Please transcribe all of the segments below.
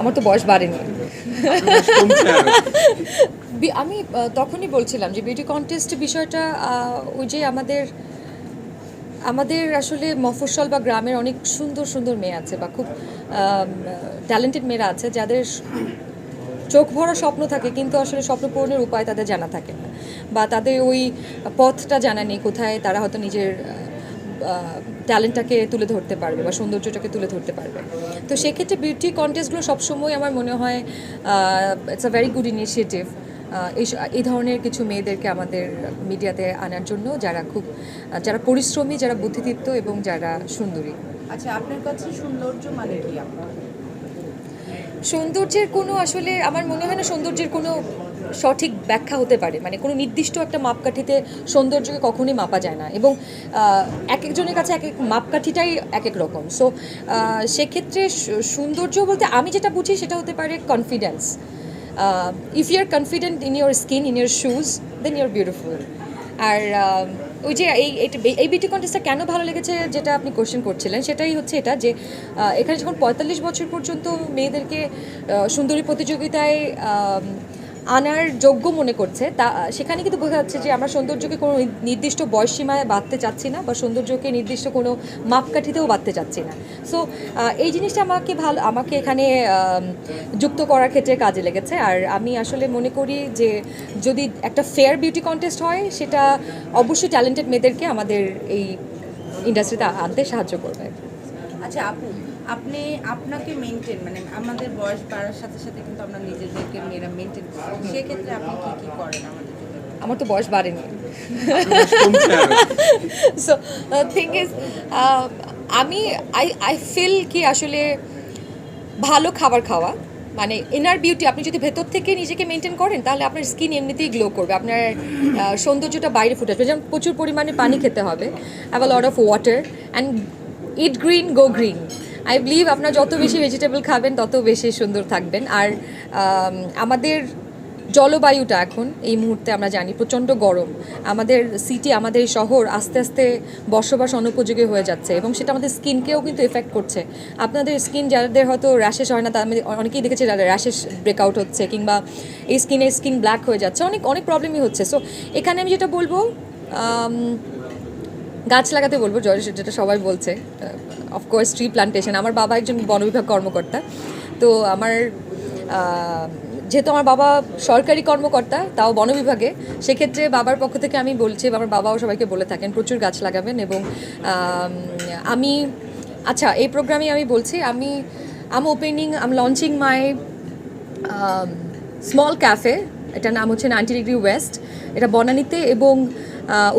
আমার তো বয়স বাড়েনি। আমি তখনই বলছিলাম যে বিউটি কন্টেস্ট বিষয়টা ওই যে আমাদের আমাদের আসলে মফস্বল বা গ্রামের অনেক সুন্দর সুন্দর মেয়ে আছে বা খুব ট্যালেন্টেড মেয়েরা আছে যাদের চোখ ভরা স্বপ্ন থাকে কিন্তু আসলে স্বপ্ন পূরণের উপায় তাদের জানা থাকে না। বা তাদের ওই পথটা জানা নেই কোথায় তারা হয়তো নিজের ট্যালেন্টটাকে তুলে ধরতে পারবে বা সৌন্দর্যটাকে তুলে ধরতে পারবে। তো সেক্ষেত্রে বিউটি কন্টেস্টগুলো সবসময় আমার মনে হয় it's a very good initiative এই ধরনের কিছু মেয়েদেরকে আমাদের মিডিয়াতে আনার জন্য যারা খুব যারা পরিশ্রমী, যারা বুদ্ধিদীপ্ত এবং যারা সুন্দরী। আচ্ছা আপনার কাছে সৌন্দর্য মানে কি আপনার? সৌন্দর্যের কোনো আসলে আমার মনে হয় না সৌন্দর্যের কোনো সঠিক ব্যাখ্যা হতে পারে। মানে কোনো নির্দিষ্ট একটা মাপকাঠিতে সৌন্দর্যকে কখনোই মাপা যায় না এবং এক একজনের কাছে এক এক মাপকাঠিটাই এক এক রকম। সো সেক্ষেত্রে সৌন্দর্য বলতে আমি যেটা বুঝি সেটা হতে পারে confidence if you are confident in your skin in your shoes then you're beautiful আর ওই যে এই এই বিটি কন্টেস্টটা কেন ভালো লেগেছে যেটা আপনি কোশ্চেন করছিলেন, সেটাই হচ্ছে এটা যে এখানে যখন পঁয়তাল্লিশ বছর পর্যন্ত মেয়েদেরকে সুন্দরী প্রতিযোগিতায় আনার যোগ্য মনে করছে, তা, সেখানে কিন্তু বোঝা যাচ্ছে যে আমরা সৌন্দর্যকে কোনো নির্দিষ্ট বয়সসীমায় বাঁধতে চাচ্ছি না বা সৌন্দর্যকে নির্দিষ্ট কোনো মাপকাঠিতেও বাঁধতে চাচ্ছি না। সো এই জিনিসটা আমাকে ভালো, আমাকে এখানে যুক্ত করার ক্ষেত্রে কাজে লেগেছে। আর আমি আসলে মনে করি যে যদি একটা ফেয়ার বিউটি কন্টেস্ট হয়, সেটা অবশ্যই ট্যালেন্টেড মেয়েদেরকে আমাদের এই ইন্ডাস্ট্রিতে আনতে সাহায্য করবে। আচ্ছা আপু আপনি আপনাকে মেনটেন মানে আমাদের বয়স বাড়ার সাথে সাথে কিন্তু আমরা নিজেদেরকে মেয়েরা মেনটেন করি সেক্ষেত্রে আপনি কী কী করেন আমাদের আমার তো বয়স বাড়েনি। সো থিং ইজ আমি আই আই ফিল কি আসলে ভালো খাবার খাওয়া মানে ইনার বিউটি আপনি যদি ভেতর থেকে নিজেকে মেনটেন করেন তাহলে আপনার স্কিন এমনিতেই গ্লো করবে। আপনার সৌন্দর্যটা বাইরে ফুটে আসবে। যেমন প্রচুর পরিমাণে পানি খেতে হবে have a lot of water and eat green go green I believe আপনার যত বেশি ভেজিটেবল খাবেন, তত বেশি সুন্দর থাকবেন। আর আমাদের জলবায়ুটা এখন, এই মুহূর্তে আমরা জানি, প্রচণ্ড গরম। আমাদের সিটি আমাদের শহর আস্তে আস্তে বসবাস অনুপযোগী হয়ে যাচ্ছে এবং সেটা আমাদের স্কিনকেও কিন্তু এফেক্ট করছে। আপনাদের স্কিন যাদের হয়তো র্যাশেস হয় না মধ্যে অনেকেই দেখেছে র্যাশেস ব্রেকআউট হচ্ছে কিংবা এই স্কিনে স্কিন ব্ল্যাক হয়ে যাচ্ছে। অনেক অনেক প্রবলেমই হচ্ছে। সো এখানে আমি যেটা বলব গাছ লাগাতে বলব, জয় যেটা সবাই বলছে। অফকোর্স ট্রি প্লান্টেশন আমার বাবা একজন বন বিভাগ কর্মকর্তা। তো আমার যেহেতু আমার বাবা সরকারি কর্মকর্তা, তাও বন বিভাগে, সেক্ষেত্রে বাবার পক্ষ থেকে আমি বলছি আমার বাবাও সবাইকে বলে থাকেন, প্রচুর গাছ লাগাবেন এবং, আমি আচ্ছা এই প্রোগ্রামে আমি বলছি, আমি I'm opening I'm launching my small cafe এটার নাম হচ্ছে নাইনটি ডিগ্রি ওয়েস্ট। এটা বনানীতে এবং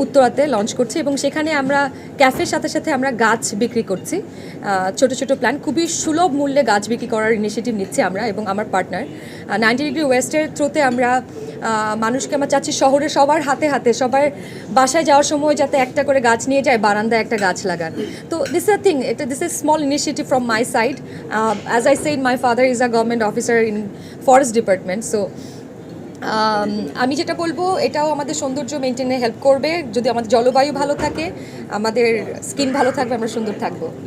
উত্তরাতে লঞ্চ করছি এবং সেখানে আমরা ক্যাফের সাথে সাথে আমরা গাছ বিক্রি করছি। ছোট ছোট প্ল্যান খুবই সুলভ মূল্যে গাছ বিক্রি করার ইনিশিয়েটিভ নিচ্ছি আমরা এবং আমার পার্টনার নাইনটি ডিগ্রি ওয়েস্টের থ্রুতে আমরা মানুষকে আমরা চাচ্ছি শহরে সবার হাতে হাতে, সবার বাসায় যাওয়ার সময় যাতে একটা করে গাছ নিয়ে যায়, বারান্দায় একটা গাছ লাগান। তো দিস আ থিং এটা this is small initiative from my side as I said my father is a government officer in forest department so আমি যেটা বলব, এটাও আমাদের সৌন্দর্য মেনটেনে হেল্প করবে। যদি আমাদের জলবায়ু ভালো থাকে, আমাদের স্কিন ভালো থাকবে, আমরা সুন্দর থাকব।